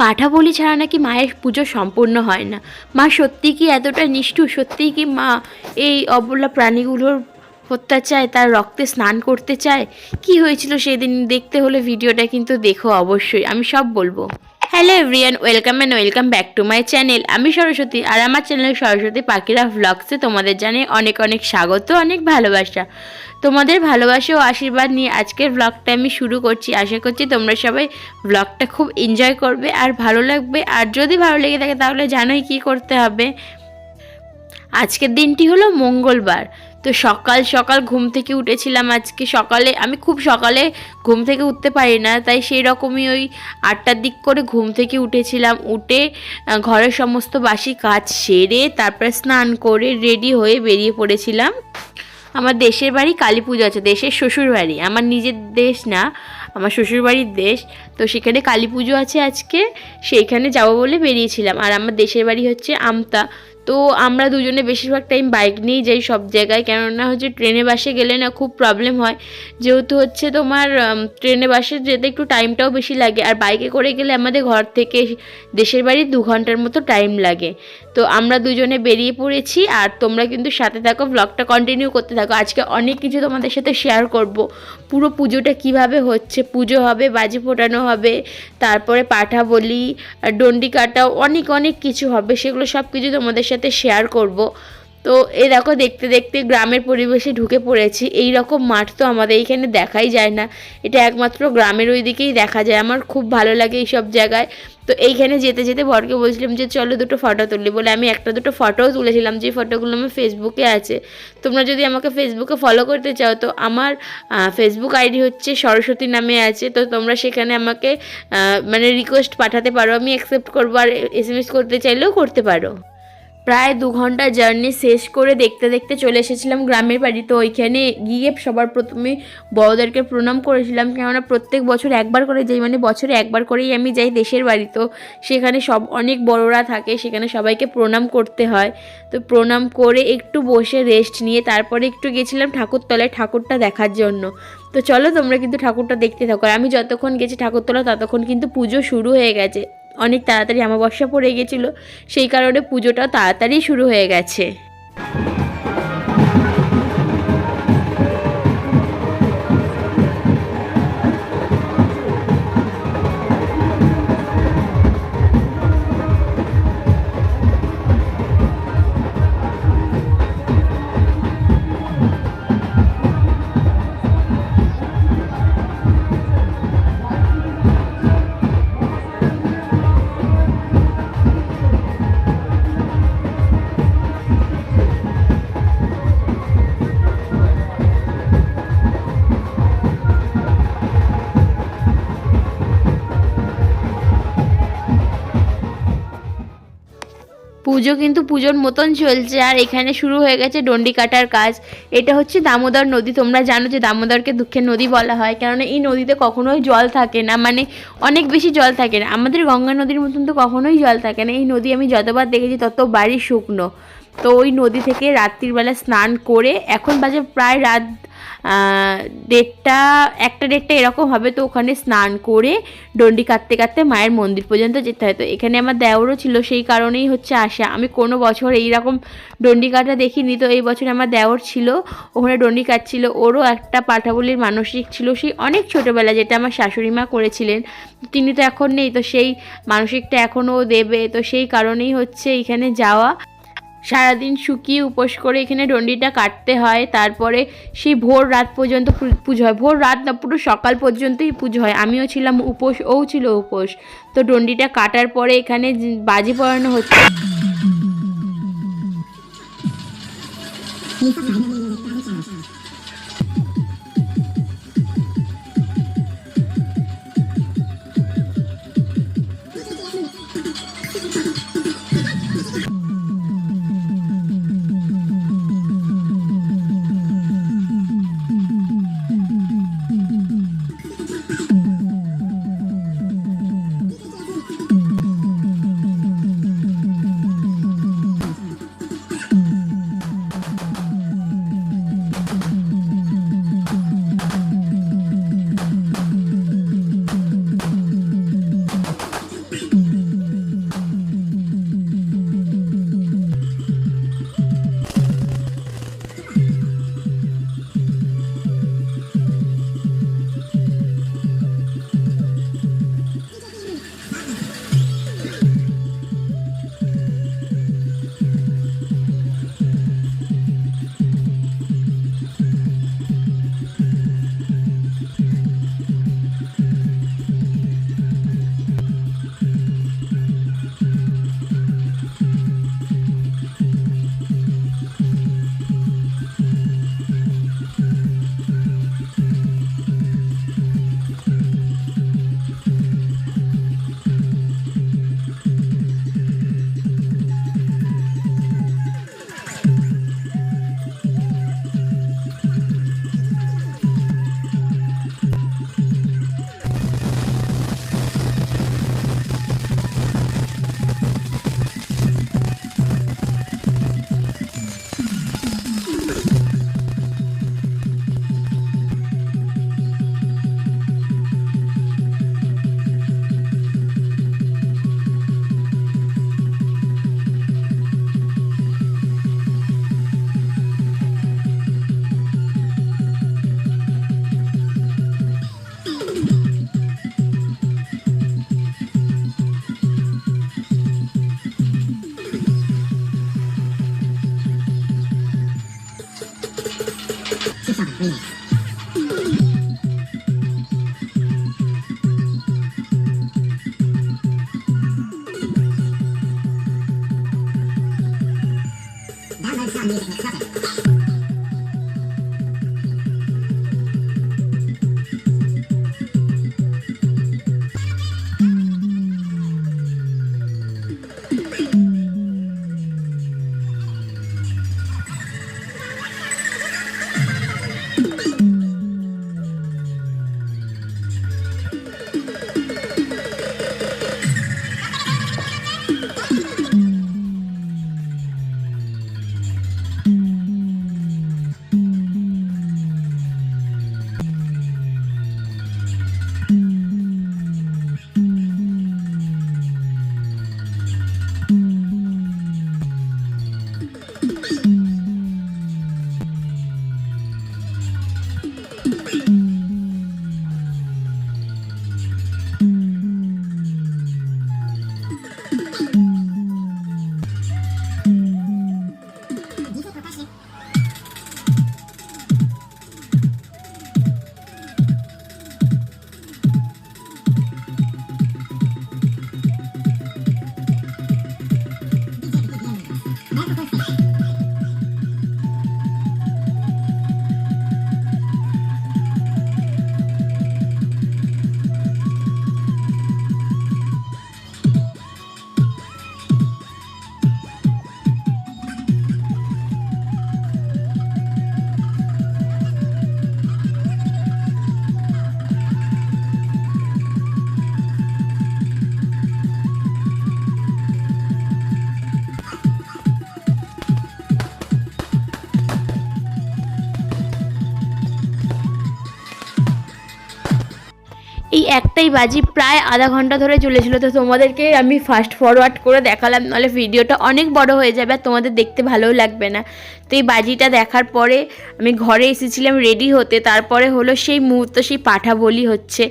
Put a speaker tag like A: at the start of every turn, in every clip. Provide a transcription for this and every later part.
A: পাঠা বলি ছাড়া নাকি মায়ের পুজো সম্পূর্ণ হয় না। মা সত্যি কি এতটা নিষ্ঠুর? সত্যি কি মা এই অবলা প্রাণীগুলোর হত্যা চায়, তার রক্তে স্নান করতে চায়? কি হয়েছিল সেদিন? দেখতে হলে ভিডিওটা কিন্তু দেখো অবশ্যই। আমি সব বলব। Hello everyone welcome and welcome back to my channel আমি সরস্বতী আর আমার চ্যানেল সরস্বতী পাখিরা ভ্লগসে তোমাদের জানিয়ে অনেক অনেক স্বাগত, অনেক ভালোবাসা। তোমাদের ভালোবাসা ও আশীর্বাদ নিয়ে আজকের ব্লগটা আমি শুরু করছি। আশা করছি তোমরা সবাই ব্লগটা খুব এনজয় করবে আর ভালো লাগবে। আর যদি ভালো লেগে থাকে তাহলে জানোই কি করতে হবে। আজকের দিনটি হলো মঙ্গলবার। তো সকাল সকাল ঘুম থেকে উঠেছিলাম। আজকে সকালে, আমি খুব সকালে ঘুম থেকে উঠতে পারি না, তাই সেই রকমই ওই আটটার দিক করে ঘুম থেকে উঠেছিলাম। উঠে ঘরের সমস্ত বাসি কাজ সেরে তারপরে স্নান করে রেডি হয়ে বেরিয়ে পড়েছিলাম। আমার দেশের বাড়ি কালী পুজো আছে, দেশের শ্বশুর বাড়ি। আমার নিজের দেশ না, আমার শ্বশুর বাড়ির দেশ। তো সেখানে কালী পুজো আছে আজকে, সেইখানে যাব বলে বেরিয়েছিলাম। আর আমার দেশের বাড়ি হচ্ছে আমতা। তো আমরা দুজনে বেশিরভাগ টাইম বাইক নিয়েই যাই সব জায়গায়। কেননা হচ্ছে ট্রেনে বাসে গেলে না খুব প্রবলেম হয়। যেহেতু হচ্ছে তোমার ট্রেনে বাসে যেতে একটু টাইমটাও বেশি লাগে। আর বাইকে করে গেলে আমাদের ঘর থেকে দেশের বাড়ি দু ঘণ্টার মতো টাইম লাগে। তো আমরা দুজনে বেরিয়ে পড়েছি। আর তোমরা কিন্তু সাথে থাকো ব্লগটা কন্টিনিউ করতে থাকো। আজকে অনেক কিছু তোমাদের সাথে শেয়ার করব। পুরো পুজোটা কীভাবে হচ্ছে, পুজো হবে, বাজি ফোটানো হবে, তারপরে পাঠা বলি ডন্ডি কাটাও, অনেক অনেক কিছু হবে। সেগুলো সব কিছু তোমাদের সাথে শেয়ার করব। তো এই দেখো, দেখতে দেখতে গ্রামের পরিবেশে ঢুকে পড়েছি। এই রকম মাঠ তো আমাদের এইখানে দেখাই যায় না। এটা একমাত্র গ্রামের ওই দিকেই দেখা যায়। আমার খুব ভালো লাগে এই সব জায়গায়। তো এইখানে যেতে যেতে বরকে বলছিলাম যে, চলো দুটো ফটো তুলি। বলে আমি একটা দুটো ফটোও তুলেছিলাম। যে ফটোগুলো আমার ফেসবুকে আছে। তোমরা যদি আমাকে ফেসবুকে ফলো করতে চাও, তো আমার ফেসবুক আইডি হচ্ছে সরস্বতী নামে আছে। তো তোমরা সেখানে আমাকে মানে রিকোয়েস্ট পাঠাতে পারো। আমি অ্যাকসেপ্ট করব। আর এস করতে চাইলেও করতে পারো। প্রায় দু ঘণ্টা জার্নি শেষ করে দেখতে দেখতে চলে এসেছিলাম গ্রামের বাড়ি। তো ওইখানে গিয়ে সবার প্রথমে বড়োদেরকে প্রণাম করেছিলাম। কেননা প্রত্যেক বছর একবার করে যাই মানে বছরে একবার করেই আমি যাই দেশের বাড়ি। তো সেখানে সব অনেক বড়রা থাকে, সেখানে সবাইকে প্রণাম করতে হয়। তো প্রণাম করে একটু বসে রেস্ট নিয়ে তারপরে একটু গেছিলাম ঠাকুরতলায় ঠাকুরটা দেখার জন্য। তো চলো তোমরা কিন্তু ঠাকুরটা দেখতে থাকো। আমি যতক্ষণ গেছি ঠাকুরতলা, ততক্ষণ কিন্তু পুজো শুরু হয়ে গেছে। অনেক তাড়াতাড়ি আমাবস্যা পড়ে গেছিল সেই কারণে পুজোটা তাড়াতাড়ি শুরু হয়ে গেছে। পুজো কিন্তু পুজোর মতন চলছে, আর এখানে শুরু হয়ে গেছে ডন্ডি কাটার কাজ। এটা হচ্ছে দামোদর নদী, তোমরা জানো যে দামোদরকে দুঃখের নদী বলা হয়, কেননা এই নদীতে কখনোই জল থাকে না মানে অনেক বেশি জল থাকে না। আমাদের গঙ্গা নদীর মতন তো কখনোই জল থাকে না। এই নদী আমি যতবার দেখেছি ততবারই শুকনো। তো ওই নদী থেকে রাত্রিবেলা স্নান করে এখন বাজে প্রায় রাত দেড়টা একটা ডেটটা এরকম হবে তো ওখানে স্নান করে ডন্ডি কাটতে কাটতে মায়ের মন্দির পর্যন্ত যেতে হয়। তো এখানে আমার দেওরও ছিল, সেই কারণেই হচ্ছে আসা। আমি কোনো বছর এইরকম ডন্ডি কাটা দেখিনি, তো এই বছর আমার দেওর ছিল, ওখানে ডন্ডি কাটছিল। ওরও একটা পাঠাবলির মানসিক ছিল, সেই অনেক ছোটোবেলা যেটা আমার শাশুড়ি মা করেছিলেন। তিনি তো এখন নেই, তো সেই মানসিকটা এখনও দেবে, তো সেই কারণেই হচ্ছে এখানে যাওয়া। সারাদিন শুকিয়ে উপোস করে এখানে ডন্ডিটা কাটতে হয়, তারপরে সেই ভোর রাত পর্যন্ত পুজো হয়। ভোর রাত না, পুরো সকাল পর্যন্তই পুজো হয়। আমিও ছিলাম উপোস, ও ছিল উপোস। তো ডন্ডিটা কাটার পরে এখানে বাজি পড়ানো হচ্ছে।
B: You. 사이. 나만
A: 사이. একটাই বাজি, প্রায় আধা ঘণ্টা ধরে চলেছিল। তো তোমাদেরকে আমি ফাস্ট ফরওয়ার্ড করে দেখালাম, নাহলে ভিডিওটা অনেক বড় হয়ে যাবে আর তোমাদের দেখতে ভালোও লাগবে না। তো এই বাজিটা দেখার পরে আমি ঘরে এসেছিলাম রেডি হতে, তারপরে হলো সেই মুহূর্ত, সেই পাঠা বলি হচ্ছে।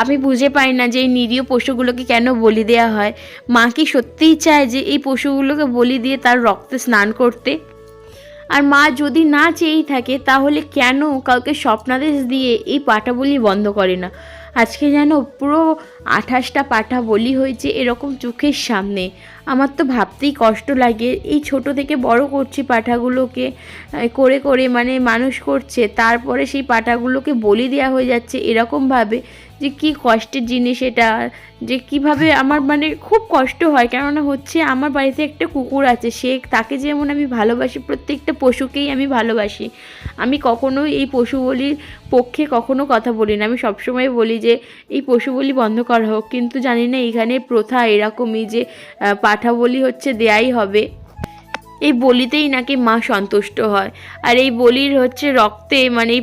A: আমি বুঝে পাই না যে এই নিরীহ পশুগুলোকে কেন বলি দেওয়া হয়। মা কি সত্যিই চায় যে এই পশুগুলোকে বলি দিয়ে তার রক্তে স্নান করতে? আর মা যদি না চেয়েই থাকে, তাহলে কেন কাউকে স্বপ্নাদেশ দিয়ে এই পাঠা বলি বন্ধ করে না? আজকে যেন পুরো আঠাশটা পাঠা বলি হয়েছে এরকম চোখের সামনে। আমার তো ভাবতেই কষ্ট লাগে, এই ছোট থেকে বড় করছি পাঠাগুলোকে করে করে মানে মানুষ করছে, তারপরে সেই পাঠাগুলোকে বলি দেওয়া হয়ে যাচ্ছে এরকমভাবে যে কি কষ্টের জিনিস এটা, যে কীভাবে আমার মানে খুব কষ্ট হয়, কেননা হচ্ছে আমার বাড়িতে একটা কুকুর আছে, সে তাকে যেমন আমি ভালোবাসি, প্রত্যেকটা পশুকেই আমি ভালোবাসি। আমি কখনো এই পশু বলির পক্ষে কখনো কথা বলি না আমি সবসময় বলি যে, এই পশু বলি বন্ধ করা হোক। কিন্তু জানি না এখানে প্রথা এরকমই যে পাঠা বলি হচ্ছে, দেয়াই হবে। এই বলিতেই নাকি মা সন্তুষ্ট হয়। আর এই বলির হচ্ছে রক্তে মানে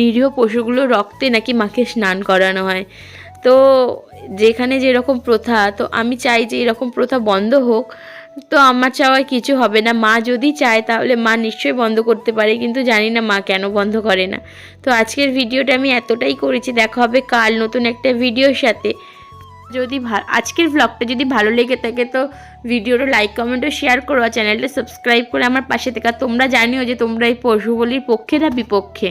A: নিরীহ পশুগুলো রক্তে নাকি মাকে স্নান করানো হয়। তো যেখানে যেরকম প্রথা, তো আমি চাই যে এরকম প্রথা বন্ধ হোক। তো আমার চাওয়ায় কিছু হবে না। মা যদি চায় তাহলে মা নিশ্চয়ই বন্ধ করতে পারে, কিন্তু জানি না মা কেন বন্ধ করে না। তো আজকের ভিডিওটা আমি এতটাই করেছি, দেখা হবে কাল নতুন একটা ভিডিওর সাথে। যদি আজকের ব্লগটা যদি ভালো লেগে থাকে তো ভিডিওটা লাইক কমেন্ট ও শেয়ার করো চ্যানেলটা সাবস্ক্রাইব করে আমার পাশে থেকে। তোমরা জানিও যে তোমরা এই পশু বলির পক্ষে না বিপক্ষে?